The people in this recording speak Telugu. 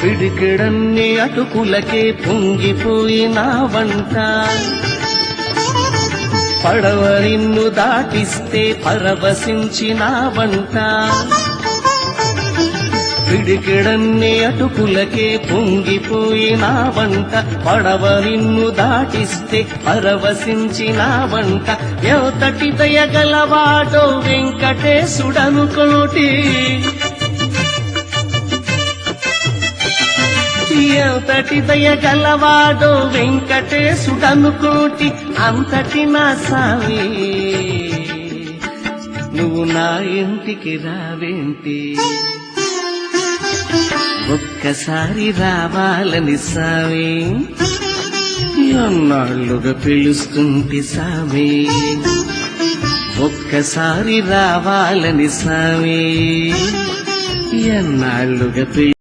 పిడికిడన్ని అటుకులకే పొంగిపోయిన వంట పడవ నిన్ను దాటిస్తే పరవశించిన వంట పిడికిడన్ని అటుకులకే పొంగిపోయిన వంట పడవ నిన్ను దాటిస్తే పరవశించిన వంట ఎవతటి దయగలవాడో వెంకటేశుడనుకోటి అంతటి దయగలవాడు వెంకటేశుడనుకోటి అంతటి నా సామి నువ్వు నా ఇంటికి రావేంటి? ఒక్కసారి రావాలని సామి ఎన్నాళ్ళుగా పిలుస్తుంటే సామి ఒక్కసారి రావాలని సామి ఎన్నాళ్ళుగా పిలు